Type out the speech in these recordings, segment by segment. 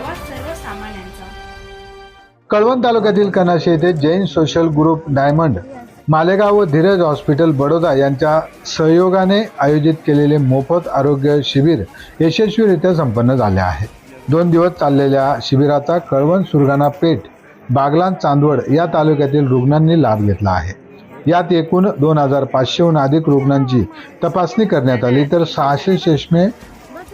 आवाज सर्वसामान्यांचा. कळवण तालुक्यातील कनाशी येथे Jain social group diamond Malegaon व धीरज हॉस्पिटल बडोदा यांच्या सहयोगाने आयोजित केलेले मोफत आरोग्य शिबिर यशस्वीरित्या संपन्न झाले आहे. दोन दिवस चाललेल्या शिबिराचा कळवण सुरगाणा पेठ बागलान चांदवड या तालुक्यातील रुग्णांनी लाभ घेतला आहे. यात एकूण दोन हजार पाचशेहून अधिक रुग्णांची तपासणी करण्यात आली तर सहाशे चष्मे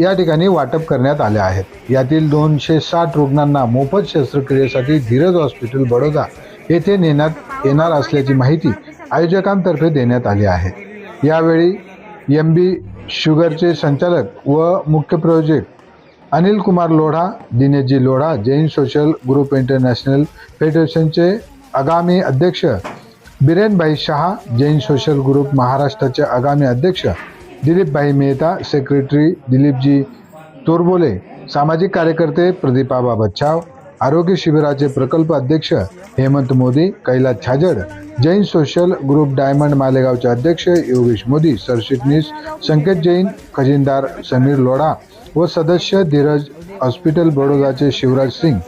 या ठिकाणी वाटप करण्यात आले आहेत. यातील दोनशे साठ रुग्णांना मोफत शस्त्रक्रियेसाठी धीरज हॉस्पिटल बडोदा येथे नेण्यात येणार असल्याची माहिती आयोजकांतर्फे देण्यात आली आहे. यावेळी एम बी शुगरचे संचालक व मुख्य प्रायोजक Anil Kumar Lodha Dineshji Lodha Jain social group international फेडरेशनचे आगामी अध्यक्ष बिरेनभाई शहा जैन सोशल ग्रुप महाराष्ट्राचे आगामी अध्यक्ष दिलीपभाई मेहता सेक्रेटरी दिलीपजी तोरबोले सामाजिक कार्यकर्ते प्रदीपाबा बच्छाव आरोग्य शिबिराचे प्रकल्प अध्यक्ष Hemant Modi Kailas Chhajed Jain social group diamond मालेगावचे अध्यक्ष योगेश मोदी सरचिटणीस संकेत जैन खजिनदार समीर लोढा व सदस्य धीरज हॉस्पिटल बडोदाचे शिवराज सिंग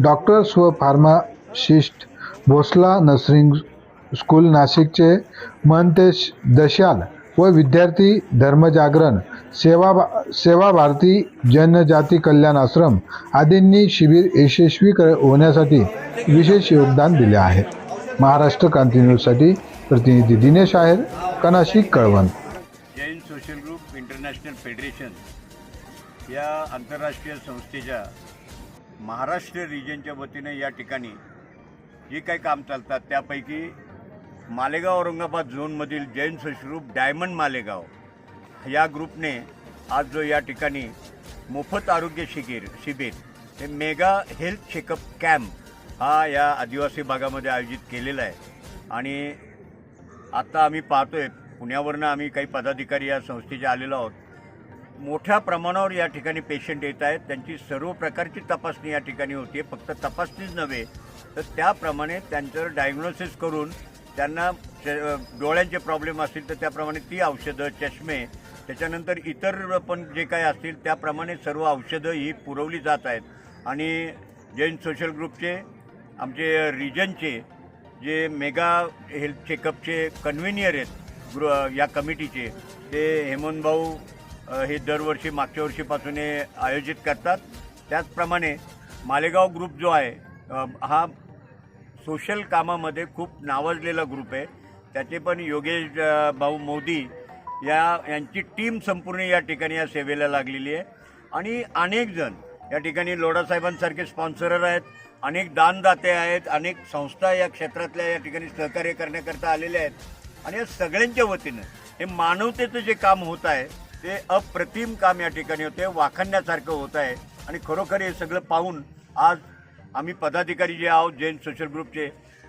डॉक्टर्स व फार्मासिस्ट भोसला नर्सिंग स्कूल नाशिकचे महंतेश दशाल व विद्यार्थी धर्मजागरण सेवा सेवा भारती जनजाती कल्याण आश्रम आदींनी शिबिर यशस्वी कर- होण्यासाठी विशेष योगदान दिले आहे. महाराष्ट्र क्रांती न्यूजसाठी प्रतिनिधी Dinesh Aher Kanashi Kalwan. Jain social group international federation या आंतरराष्ट्रीय संस्थेच्या महाराष्ट्र रिजनच्या वतीने या ठिकाणी जे काही काम चालतात त्यापैकी मालेगाव औरंगाबाद झोनमधील जैन सोशल डायमंड मालेगाव या ग्रुपने आज जो या ठिकाणी मोफत आरोग्य शिबिर शिबिर हे मेगा हेल्थ चेकअप कॅम्प हा या आदिवासी भागामध्ये आयोजित केलेला आहे. आणि आता आम्ही पाहतोय पुण्यावरनं आम्ही काही पदाधिकारी या संस्थेचे आलेलो आहोत. मोठ्या प्रमाणावर या ठिकाणी पेशंट येत आहेत. त्यांची सर्व प्रकारची तपासणी या ठिकाणी होते फक्त तपासणीच नव्हे तर त्याप्रमाणे त्यांचं डायग्नोसिस करून त्यांना च- डोळ्यांचे प्रॉब्लेम असतील तर त्याप्रमाणे ती औषधं चष्मे त्याच्यानंतर इतर पण जे काही असतील त्याप्रमाणे सर्व औषधं ही पुरवली जात आहेत. आणि जैन सोशल ग्रुपचे आमचे रिजनचे जे मेगा हेल्थ चेकअपचे कन्व्हिनियर आहेत गृ या कमिटीचे ते हेमंत भाऊ हे दरवर्षी मागच्या वर्षीपासून हे आयोजित करतात. त्याचप्रमाणे मालेगाव ग्रुप जो आहे हा सोशल कामामध्ये खूप नावाजलेला ग्रुप आहे. त्याचे पण योगेश भाऊ मोदी या यांची टीम संपूर्ण या ठिकाणी या सेवेला लागलेली आहे. आणि अनेक जण या ठिकाणी लोढासाहेबांसारखे स्पॉन्सरर आहेत. अनेक दानदाते आहेत. अनेक संस्था या क्षेत्रातल्या या ठिकाणी सहकार्य करण्याकरता आलेल्या आहेत. आणि या सगळ्यांच्या वतीनं हे मानवतेचं जे काम होत आहे ते अप्रतिम काम या ठिकाणी होते. वाखण्यासारखं होत आहे. आणि खरोखर हे सगळं पाहून आज आम्ही पदाधिकारी जे आहोत जैन सोशल ग्रुपचे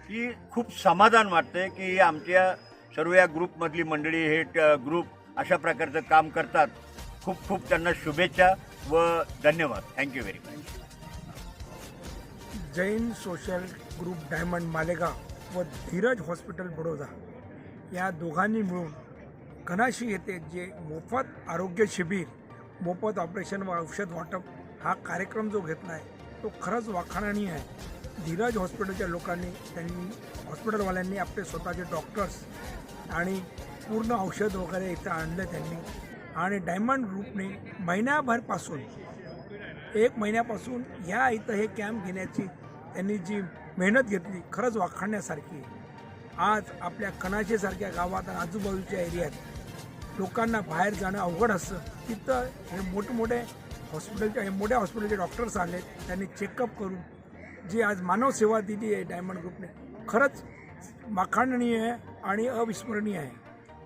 की खूप समाधान वाटतंय की आमच्या सर्व या ग्रुपमधली मंडळी हे ट- ग्रुप अशा प्रकारचं काम करतात. खूप खूप त्यांना शुभेच्छा व धन्यवाद. Thank you very much Jain social group diamond Malegaon व धीरज हॉस्पिटल बडोदा या दोघांनी मिळून कनाशी येथे जे मोफत आरोग्य शिबिर मोफत ऑपरेशन व औषध वाटप हा कार्यक्रम जो घेतला आहे तो खरंच वाखाणणीय आहे. धीरज हॉस्पिटलच्या लोकांनी त्यांनी हॉस्पिटलवाल्यांनी आपले स्वतःचे डॉक्टर्स आणि पूर्ण औषध वगैरे इथं आणलं त्यांनी. आणि डायमंड ग्रुपने महिन्याभरपासून एक महिन्यापासून ह्या इथं हे कॅम्प घेण्याची त्यांनी जी मेहनत घेतली खरंच वाखाणण्यासारखी आज आपल्या कनाशेसारख्या गावात आणि आजूबाजूच्या एरियात लोकांना बाहेर जाणं अवघड असतं. तिथं हे मोठमोठे हॉस्पिटलच्या हे मोठ्या हॉस्पिटलचे डॉक्टर्स आले त्यांनी चेकअप करून जी आज मानवसेवा दिली आहे डायमंड ग्रुपने खरंच माखाणणीय आणि अविस्मरणीय आहे.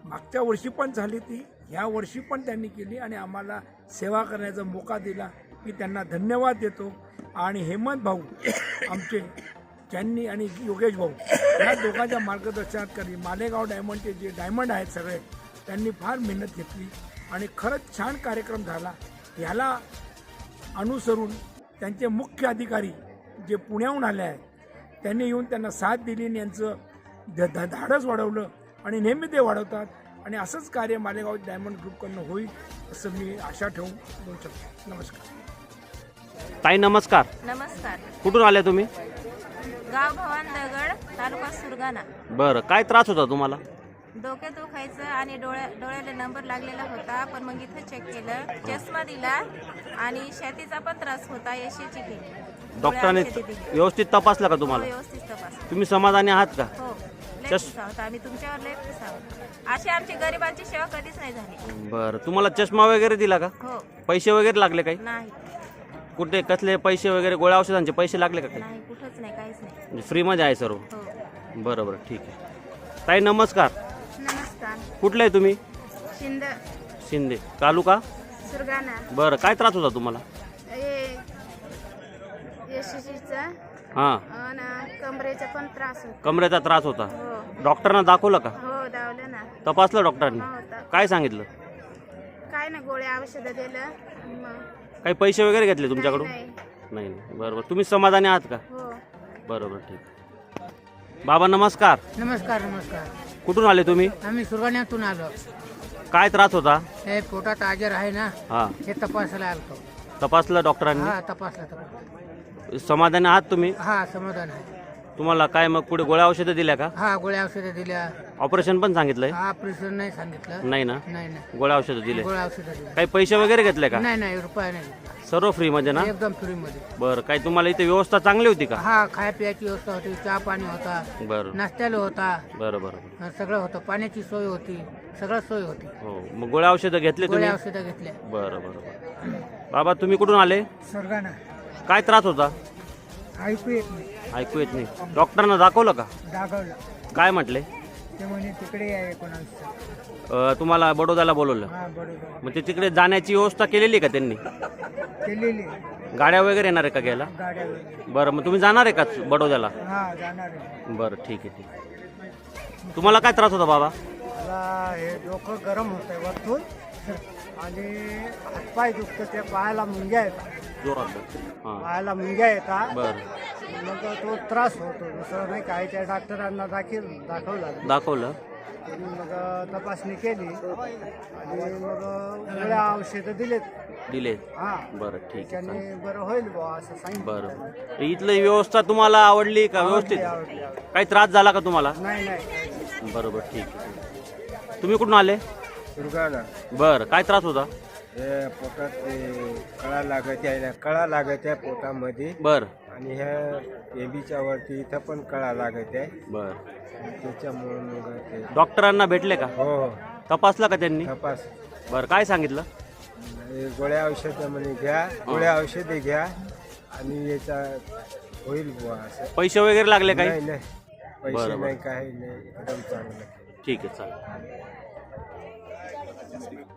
मागच्या वर्षी पण झाली ती ह्या वर्षी पण त्यांनी केली आणि आम्हाला सेवा करण्याचा मोका दिला. मी त्यांना धन्यवाद देतो. आणि हेमंत भाऊ आमचे ज्यांनी आणि योगेश भाऊ या दोघांच्या मार्गदर्शनात करी मालेगाव डायमंडचे जे डायमंड आहेत सगळे त्यांनी फार मेहनत घेतली आणि खरंच छान कार्यक्रम झाला. ह्याला अनुसरून त्यांचे मुख्य अधिकारी जे पुण्याहून आले आहेत त्यांनी येऊन त्यांना साथ दिली आणि यांचं ध ध- धाडस वाढवलं आणि नेहमी ते वाढवतात. आणि असंच कार्य मालेगाव डायमंड ग्रुपकडनं होईल असं मी आशा ठेवून बोलू शकतो. नमस्कार. ताई नमस्कार. नमस्कार. कुठून आले तुम्ही? गाव भवान दगड तालुका सुरगाणा. बरं काय त्रास होता तुम्हाला? डोके दुखायचं आणि डोळ्या डोळ्याला नंबर लागलेला होता पण मग इथं चेक केलं. चष्मा दिला आणि छातीचा पण त्रास होता यशीची केली डॉक्टरांनी. व्यवस्थित तपासलं का हो, तुम्हाला व्यवस्थित तपास तुम्ही समाधानी आहात का? हो लय चष- खुश आहोत आम्ही. तुमच्यावर लय खुश आहोत. अशी आमची गरिबांची सेवा कधीच नाही झाली. बरं तुम्हाला चष्मा वगैरे दिला का? हो. पैसे वगैरे लागले काही? नाही. कुठे कसले पैसे वगैरे गोळ्या औषधांचे पैसे लागले का काही? नाही कुठंच नाही काहीच नाही. म्हणजे फ्रीमध्ये आहे सर्व? हो. बरं बरं ठीक आहे. ताई नमस्कार. नमस्कार कुठले आहे तुम्ही? शिंद. शिंदे. तालुका? सुरगाणा. बरं काय त्रास होता तुम्हाला? हां. आणि कमरेचा पण त्रास होता. कमरेचा त्रास होता? हो. डॉक्टरांना दाखवलं का? हो दावलं ना. तपासलं डॉक्टरांनी? होता. काय सांगितलं? काय ना गोळ्या औषधं दिलं. मग काही पैसे वगैरे घेतले तुमच्याकडून? नाही नाही नाही. बरं बरं. तुम्ही समाधानी आहात का? हो. बरं बरं ठीक. बाबा नमस्कार. नमस्कार नमस्कार. कुठून आले तुम्ही? आम्ही सुरगाण्यातून आलो. काय त्रास होता? हे पोटात आजार आहे ना हां. हे तपासायला आलतो. तपासलं डॉक्टरांनी? हा तपासला तपासला. समाधानी आहात तुम्ही? हा समाधान आहे. तुम्हाला काय मग पुढे गोळ्या औषधं दिल्या का? हा गोळ्या औषधं दिल्या. ऑपरेशन पण सांगितलंय? हा ऑपरेशन नाही सांगितलं. नाही ना? नाही नाही. गोळ्या औषधं दिले. गोळ्या औषधं दिल्या. काही पैसे वगैरे घेतले का? नाही नाही रुपया नाही घेतला. सर्व फ्रीमध्ये ना? एकदम फ्रीमध्ये. बरं काय तुम्हाला इथे व्यवस्था चांगली होती का? हा खाय प्यायची व्यवस्था होती चहा पाणी होता बरं. नाश्त्याला होता. बरं बरं बरं. सगळं होतं. पाण्याची सोय होती सगळं सोय होती. हो मग गोळ्या औषधं घेतले तुम्ही? गोळ्या औषधं घेतल्या. बरं बरं बरं. बाबा तुम्ही कुठून आले? सुरगाणा काय त्रास होता? ऐकू येत नाही. ऐकू येत नाही. डॉक्टरांना दाखवलं का? दाखवलं. काय म्हटले? ते म्हणे तिकडे आहे अं, तुम्हाला बडोद्याला बोलवलं. हा बरोबर मग ते तिकडे जाण्याची व्यवस्था केलेली आहे का त्यांनी? केलेली. गाड्या वगैरे येणार आहे का घ्यायला? गाड्या वगैरे. बरं मग तुम्ही जाणार आहे का बडोद्याला हा जाणार आहे. बरं ठीक आहे ठीक आहे. तुम्हाला काय त्रास होता बाबा? मला हे डोकं गरम होतंय वरतून. आणि हातपाय दुखतं ते पायाला मुंग्या येतात. जोरात. हां. पायाला मुंग्या येतात. बरं. मग तो त्रास होतो. दुसरं नाही काय त्या डॉक्टरांना दाखल दाखवलं. दाखवलं. मग तपासणी केली. आणि मग गोळ्या औषधं दिलेत. दिले हा. बरं ठीक आहे. त्याने. बरं होईल बुवा असं सांगितलं. बरं. तर इथली व्यवस्था तुम्हाला आवडली का? व्यवस्थित? आवडली, आवडली. काही त्रास झाला का तुम्हाला? नाही नाही. बरोबर ठीक आहे. तुम्ही कुठून आले? दुर्गाला. बरं काय त्रास होता? हे पोटात ते कळा लागत आहे कळा लागत आहे पोटामध्ये. बरं. आणि ह्या एबीच्या वरती इथं पण कळा लागत आहे. बरं. त्याच्यामुळे मग ते डॉक्टरांना भेटले का? हो. हो तपासलं का त्यांनी? तपास. बरं काय सांगितलं? हे गोळ्या औषधं म्हणे घ्या गोळ्या औषधे घ्या आणि याचा होईल बुवा असं. पैसे वगैरे लागले नाही काही? नाही पैसे बरं, नाही. काही नाही. एकदम चांगलं. ठीक आहे चालेल.